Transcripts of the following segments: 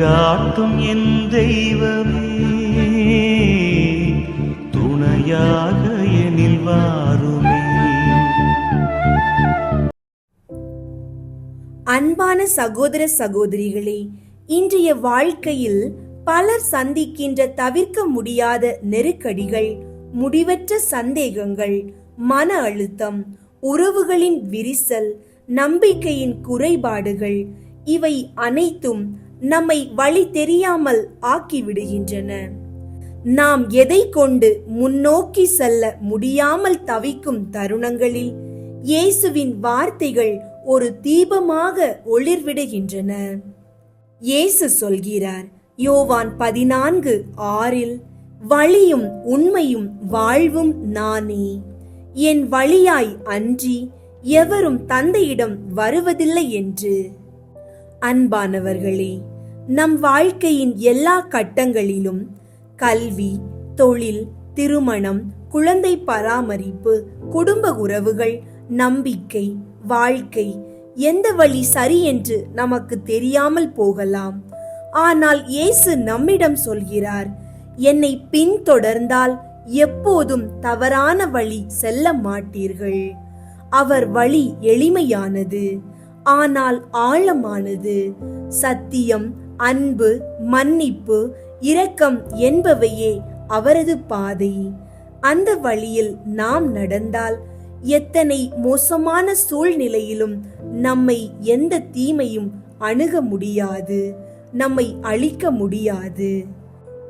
வழிகாட்டும் என் தெய்வமே. துணையாக எனில் வாருமே. அன்பான சகோதர சகோதரிகளே இன்றைய வாழ்க்கையில் பலர் சந்திக்கின்ற தவிர்க்க முடியாத நெருக்கடிகள் முடிவற்ற சந்தேகங்கள் மன அழுத்தம் உறவுகளின் விரிசல் நம்பிக்கையின் குறைபாடுகள் இவை அனைத்தும் நம்மை வழி தெரியாமல் ஆக்கிவிடுகின்றன. நாம் எதை கொண்டு முன்னோக்கி செல்ல முடியாமல் தவிக்கும் தருணங்களில் இயேசுவின் வார்த்தைகள் ஒரு தீபமாக ஒளிர்விடுகின்றன. இயேசு சொல்கிறார் யோவான் பதினான்கு ஆறில் வழியும் உண்மையும் வாழ்வும் நானே. என் வழியாய் அன்றி எவரும் தந்தையிடம் வருவதில்லை என்று. அன்பானவர்களே நம் வாழ்க்கையின் எல்லா கட்டங்களிலும் கல்வி தொழில் திருமணம் குழந்தை பராமரிப்பு குடும்ப உறவுகள் நம்பிக்கை வாழ்க்கை எந்த வழி சரி என்று நமக்கு தெரியாமல் போகலாம். ஆனால் இயேசு நம்மிடம் சொல்கிறார் என்னை பின்தொடர்ந்தால் எப்போதும் தவறான வழி செல்ல மாட்டீர்கள். அவர் வழி எளிமையானது ஆனால் ஆழமானது. சத்தியம் அன்பு மன்னிப்பு இரக்கம் என்பவையே அவரது பாதை. அந்த வழியில் நாம் நடந்தால் எத்தனை மோசமான சூழ்நிலையிலும் நம்மை எந்த தீமையும் அணுக முடியாது நம்மை அழிக்க முடியாது.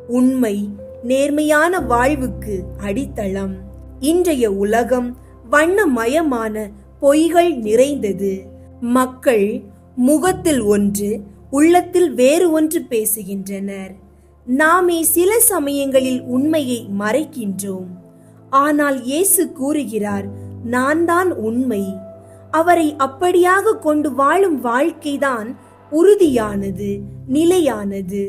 உண்மை நேர்மையான வாழ்வுக்கு அடித்தளம். இன்றைய உலகம் வண்ணமயமான பொய்கள் நிறைந்தது. மக்கள் முகத்தில் ஒன்று உள்ளத்தில் வேறு ஒன்று பேசுகின்றனர். நாமே சில சமயங்களில் உண்மையை மறைக்கின்றோம். ஆனால் இயேசு கூறுகிறார் நான் தான் உண்மை. அவரை அப்படியாக கொண்டு வாழும் வாழ்க்கைதான் உறுதியானது நிலையானது.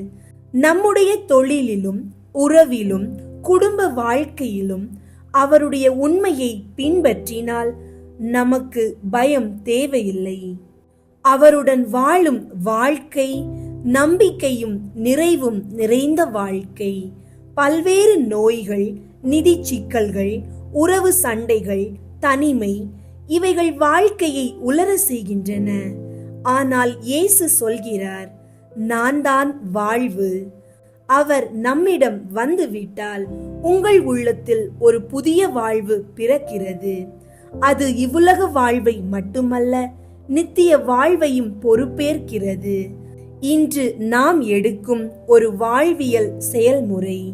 நம்முடைய தொழிலிலும் உறவிலும் குடும்ப வாழ்க்கையிலும் அவருடைய உண்மையை பின்பற்றினால் நமக்கு பயம் தேவையில்லை. அவருடன் வாழும் வாழ்க்கை நம்பிக்கையும் நிறைவும் நிறைந்த வாழ்க்கை. பல்வேறு நோய்கள் நிதி சிக்கல்கள் உறவு சண்டைகள் தனிமை இவைகள் வாழ்க்கையை உலர செய்கின்றன. ஆனால் இயேசு சொல்கிறார் நான் தான் வாழ்வு. அவர் நம்மிடம் வந்துவிட்டால் உங்கள் உள்ளத்தில் ஒரு புதிய வாழ்வு பிறக்கிறது. அது இவ்வுலக வாழ்வை மட்டுமல்ல நித்திய வாழ்வையும் பொறுப்பேற்கிறது. இன்று நாம் எடுக்கும் ஒரு வாழ்வியல் செயல்முறை.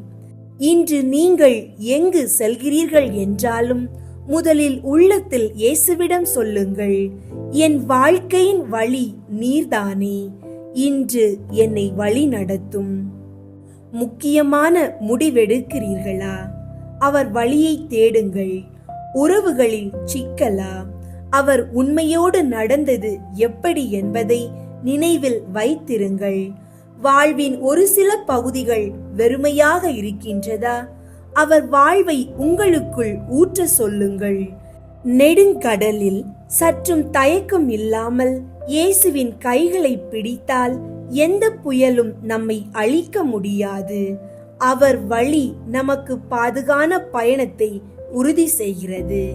இன்று நீங்கள் எங்கு செல்கிறீர்கள் என்றாலும் முதலில் உள்ளத்தில் இயேசுவிடம் சொல்லுங்கள் என் வாழ்க்கையின் வழி நீர்தானே இன்று என்னை வழி நடத்தும். முக்கியமான முடிவெடுக்கிறீர்களா? அவர் வழியை தேடுங்கள் உறவுகளில் சிக்கலா? அவர் உண்மையோடு நடந்தது எப்படி என்பதை நினைவில் வைத்திருங்கள். வாழ்வின் ஒரு சில பகுதிகள் வெறுமையாக இருக்கின்றதா? அவர் வாழ்வை உங்களுக்குள் ஊற்ற சொல்லுங்கள். நெடுங்கடலில் சற்றும் தயக்கம் இல்லாமல் இயேசுவின் கைகளை பிடித்தால் எந்த புயலும் நம்மை அழிக்க முடியாது. அவர் வழி நமக்கு பாதுகான பயணத்தை உறுதி செய்கிறது.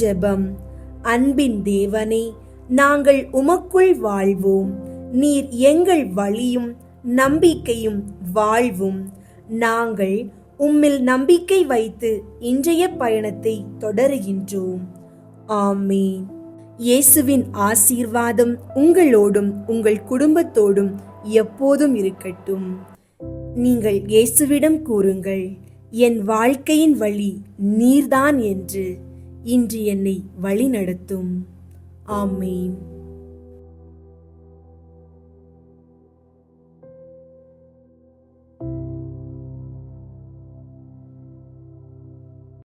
ஜெபம். அன்பின் தேவனே நாங்கள் உமக்குள் வாழ்வோம். நீர் எங்கள் வழியும் நம்பிக்கையும் வாழ்வும். நாங்கள் உம்மில் நம்பிக்கை வைத்து இன்றைய பயணத்தை தொடருகின்றோம். ஆமே இயேசுவின் ஆசீர்வாதம் உங்களோடும் உங்கள் குடும்பத்தோடும் எப்போதும் இருக்கட்டும். நீங்கள் இயேசுவிடம் கூறுங்கள் என் வாழ்க்கையின் வழி நீர்தான் என்று. இன்று என்னை வழிநடத்தும். ஆமீன்.